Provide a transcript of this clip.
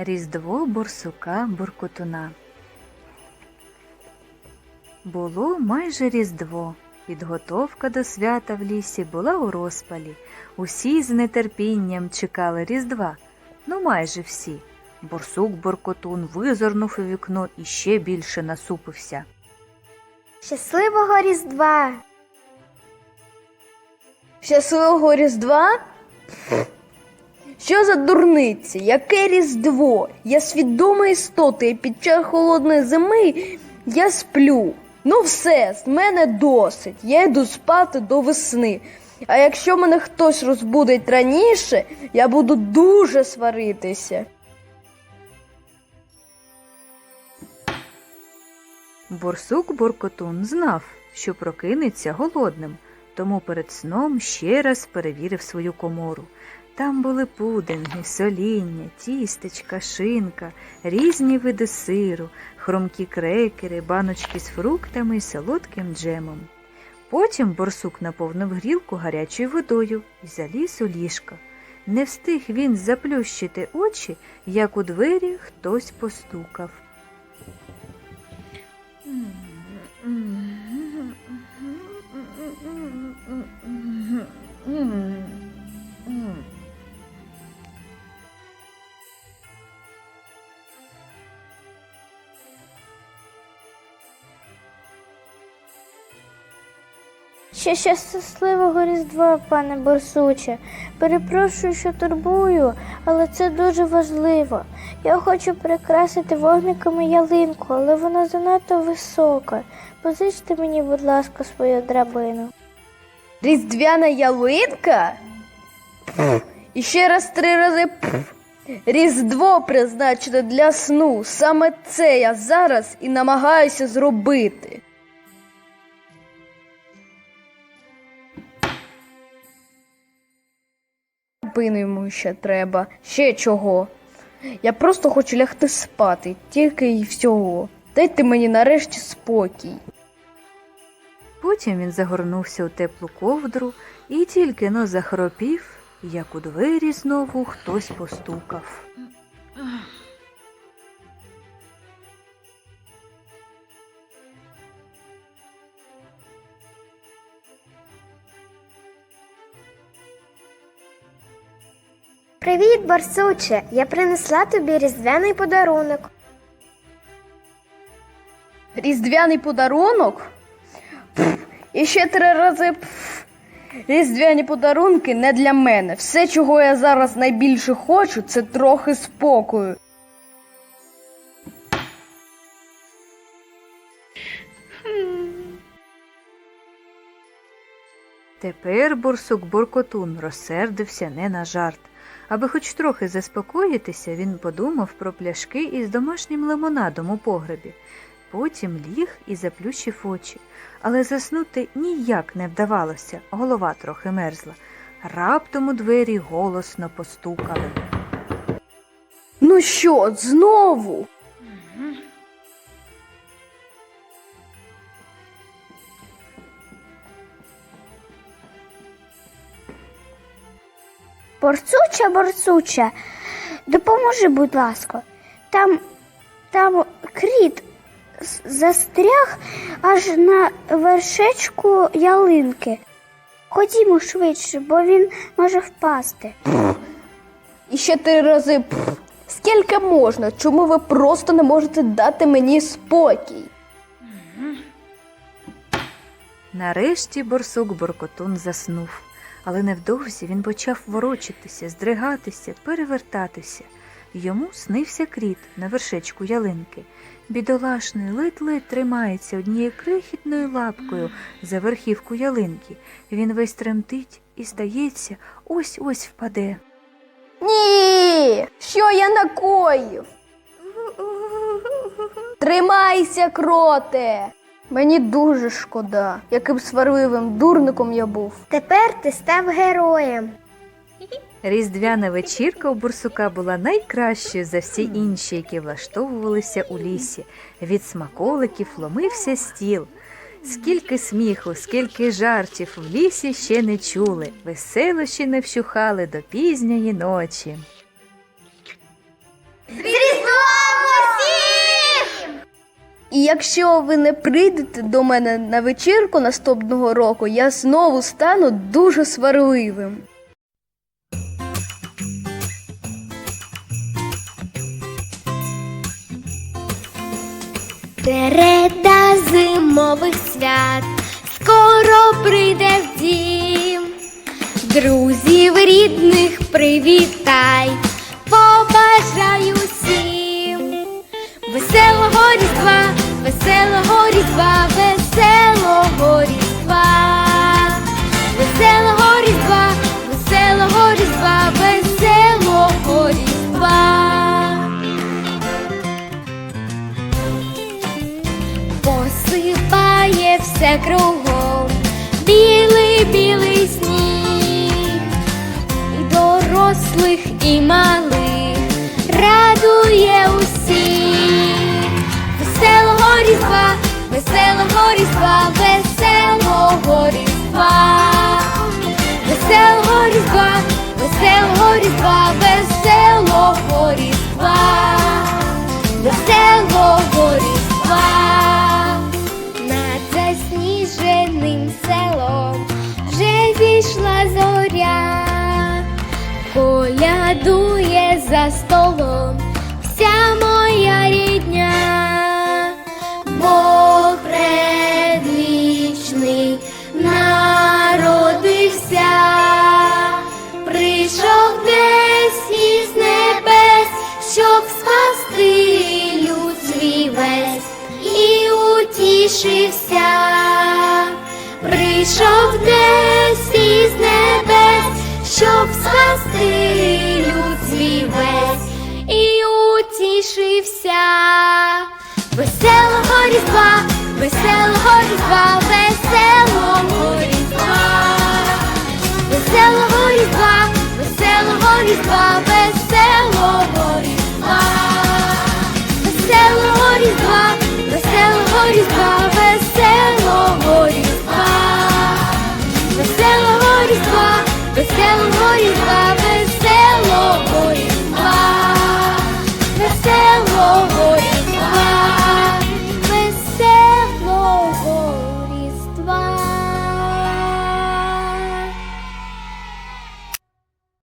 Різдво борсука Буркотуна. Було майже Різдво. Підготовка до свята в лісі була у розпалі. Усі з нетерпінням чекали Різдва. Ну, майже всі. Борсук Боркотун визирнув у вікно і ще більше насупився. Щасливого Різдва! Щасливого Різдва? Що за дурниці? Яке Різдво? Я свідома істота, і під час холодної зими я сплю. Ну все, з мене досить. Я йду спати до весни. А якщо мене хтось розбудить раніше, я буду дуже сваритися. Борсук Боркотун знав, що прокинеться голодним, тому перед сном ще раз перевірив свою комору. Там були пудинги, соління, тістечка, шинка, різні види сиру, хромкі крекери, баночки з фруктами і солодким джемом. Потім борсук наповнив грілку гарячою водою і заліз у ліжко. Не встиг він заплющити очі, як у двері хтось постукав. Ще щасливого Різдва, пане Борсуче. Перепрошую, що турбую, але це дуже важливо. Я хочу прикрасити вогниками ялинку, але вона занадто висока. Позичте мені, будь ласка, свою драбину. Різдвяна ялинка? І ще раз три рази. пф. Різдво призначене для сну. Саме це я зараз і намагаюся зробити. Пину йому ще треба. Ще чого. Я просто хочу лягти спати, тільки й всього. Дайте мені нарешті спокій. Потім він загорнувся у теплу ковдру і тільки но захропів, як у двері знову хтось постукав. Привіт, Борсуче! Я принесла тобі різдвяний подарунок. Різдвяний подарунок? Пф, І ще три рази. Пф. Різдвяні подарунки не для мене. Все, чого я зараз найбільше хочу, це трохи спокою. Тепер бурсук Буркотун розсердився не на жарт. Аби хоч трохи заспокоїтися, він подумав про пляшки із домашнім лимонадом у погребі. Потім ліг і заплющив очі, але заснути ніяк не вдавалося, голова трохи мерзла. Раптом у двері голосно постукали. Ну що, знову? Борсуча, борсуча, допоможи, будь ласка. Там, там кріт застряг аж на вершечку ялинки. Ходімо швидше, бо він може впасти. І ще три рази. Пф. Скільки можна? Чому ви просто не можете дати мені спокій? Нарешті борсук Боркотун заснув, але невдовзі він почав ворочитися, здригатися, перевертатися. Йому снився кріт на вершечку ялинки. Бідолашний ледь-ледь тримається однією крихітною лапкою за верхівку ялинки. Він весь тремтить і, здається, ось-ось впаде. Ні! Що я накоїв? Тримайся, кроте! Мені дуже шкода, яким сварливим дурником я був. Тепер ти став героєм. Різдвяна вечірка у бурсука була найкращою за всі інші, які влаштовувалися у лісі. Від смаколиків ломився стіл. Скільки сміху, скільки жартів в лісі ще не чули, веселощі не вщухали до пізньої ночі. І якщо ви не прийдете до мене на вечірку наступного року, я знову стану дуже сварливим. Переда зимових свят скоро прийде в дім. Друзів рідних привітай, побажаю всім. Веселого різдва, веселого різдва, веселого різдва, веселого різдва, веселого різдва, веселого різдва. Посипає все кругом, білий білий сніг, і дорослих, і малих різдва, веселого різдва. Веселого різдва утішився. Веселого різдва, веселого різдва, веселого різдва. Веселого різдва, веселого різдва,